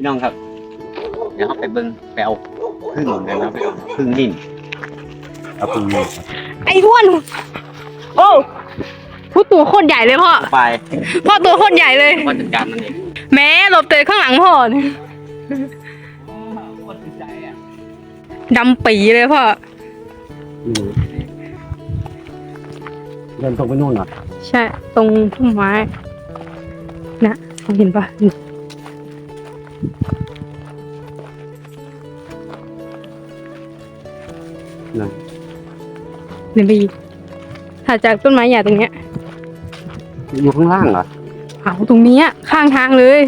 พี่น้องครับ เดี๋ยวเราไปเบิ้งไปเอาพึ่งกันนะพี่น้องพึ่งนิ่มเอาพึ่งนิ่มไอ้อ้วนโอ้พูดตัวโคตรใหญ่เลยพ่อไปพ่อตัวโคตรใหญ่เลยว่าจัดการมันเองแม้หลบเตยข้างหลังพ่อเนี่ยคนใจอะดำปีเลยพ่อเดินตรงไปนู่นเหรอใช่ ตรงพุ่มไม้นะเห็นปะ นั่นเนี่ยบีถัดจากต้นไม้ใหญ่ตรงเนี้ยอยู่ข้างล่างเหรอเอาตรงเนี้ยข้างทางเลย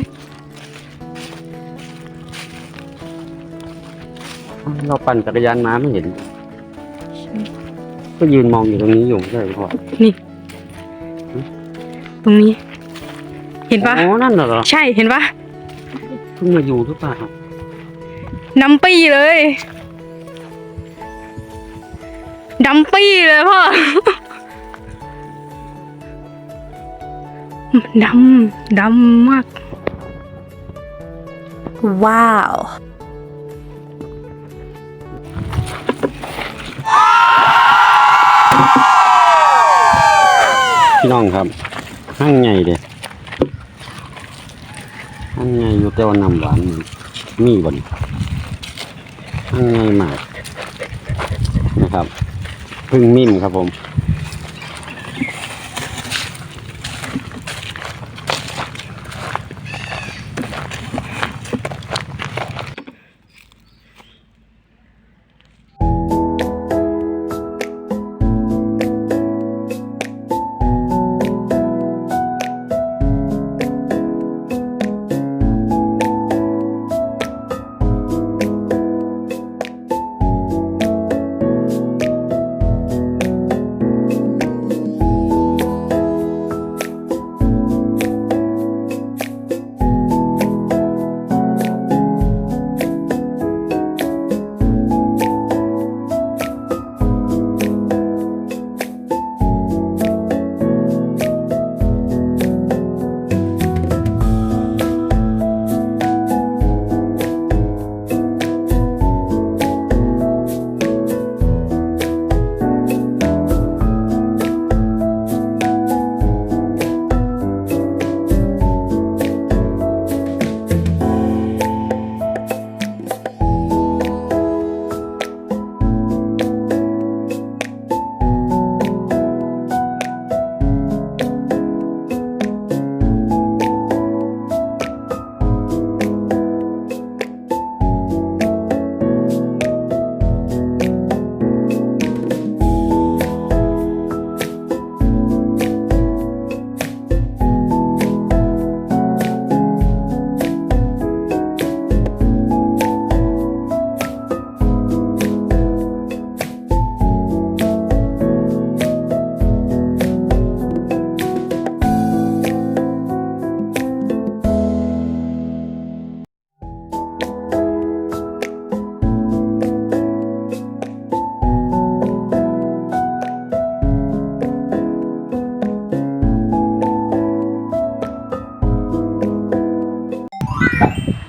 เราปั่นจักรยานมาไม่เห็น ก็ยืนมองอยู่ตรงนี้อยู่ไม่ใช่เหรอพ่อตรงนี้ เห็นปะอ๋อนั่นเหรอ ใช่เห็นปะเพิ่งมาอยู่หรือเปล่าดำปีเลยดำปีเลยพ่อดำ ดำมาก ว้าวพี่น้องครับห้างใหญ่เด้ห้างใหญ่อยู่แต่ว่าน้ำหวานนี่มีบ่นห้างใหญ่มากนะครับพึ่งมิ่มครับผม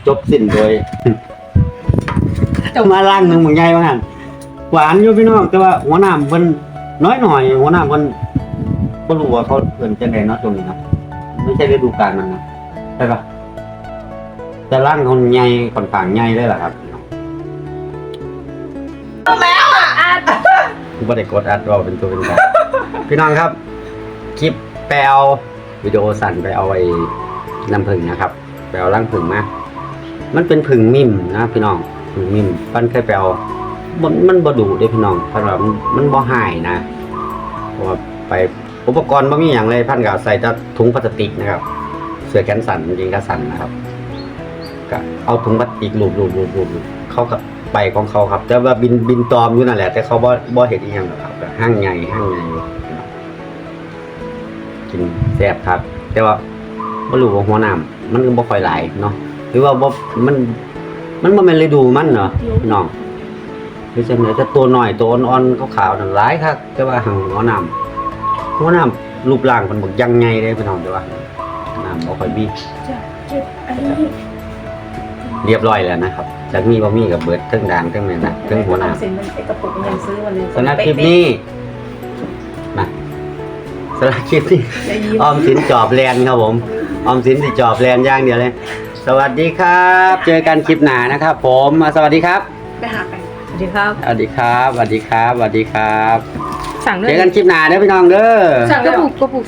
จบสิ้นโดย เจ้ามาล่างหนึ่งเหมือนไงวะฮะหวานอยู่พี่น้องแต่ว่าหัวหน้าเพิ่นน้อยหน่อย หัวหน้าเพิ่นบ่รู้ว่าเขาเพิ่นจะได้เนาะตรงนี้นะไม่ใช่ฤดูกาลมันนะใช่ปะแต่ร่างคนใหญ่ค่อนข้างใหญ่เลยล่ะครับพี่น้องแล้วอะบ่ได้กดอัดรอเป็นตัวเป็นตนพี่น้องครับ คลิปแปลววิดีโอสั่นไปเอาไอ้น้ำผึ้งนะครับไปเอาร่างผึ้งมา มันเป็นผึ่งมิ่มนะพี่น้องผึ่งมิ่มปั้นเคยไปเอามันมันบ่ดูด้พี่น้องเพราะว่ามันมันบ่หายนะเพราะว่าไปอุปกรณ์บ่มีอย่างเลยพันกับใส่แต่ถุงพลาสติกนะครับ เสื้อแขนสั่นจริงๆก็สั่นนะครับก็เอาถุงพลาสติกลูบลูบลูบลูบเขาก็ไปของเขาครับ แต่ว่าบินบินตอมอยู่นั่นแหละ แต่เขาบ่บ่เห็นอีหยังหรอกครับห้างใหญ่ห้างใหญ่อยู่กินแซ่บครับ แต่ว่าบ่รู้ว่าหัวน้ำมันก็บ่ค่อยไหลเนาะ หรือว่าบ่มันมันบ่แม่นฤดูมันเนาะพี่น้องหรือจังได๋แต่ตัวน้อยตัวอ่อนๆขาวๆนั่นหลายคักแต่ว่าหังหัวน้ำหัวน้ำรูปร่างเพิ่นบ่ยังใหญ่เด้พี่น้องแต่ว่าน้ำบ่ค่อยมีจะเจ็บอันนี้เรียบร้อยแล้วนะครับจากมีบ่มีกับเบิดเทั้งดังเทั้งแม่นนะเทั้งหัวหน้าเซ็นมันไอกระปุกมันยังซื้อวันหนึงสำหรับคลิปนี้มาสำหรับคลิปนี้ได้ยิ้มออมสินจอบแลนครับผมออมสินสิจอบแลนอย่างเดียวเลย สวัสดีครับ เจอกันคลิปหน้านะครับผมมาสวัสดีครับไปหาไปสวัสดีครับ สวัสดีครับสวัสดีครับสวัสดีครับ สั่งด้วเจยอกันคลิปหน้าเด้อพี่น้องเด้อ สั่งกระปุกกระปุก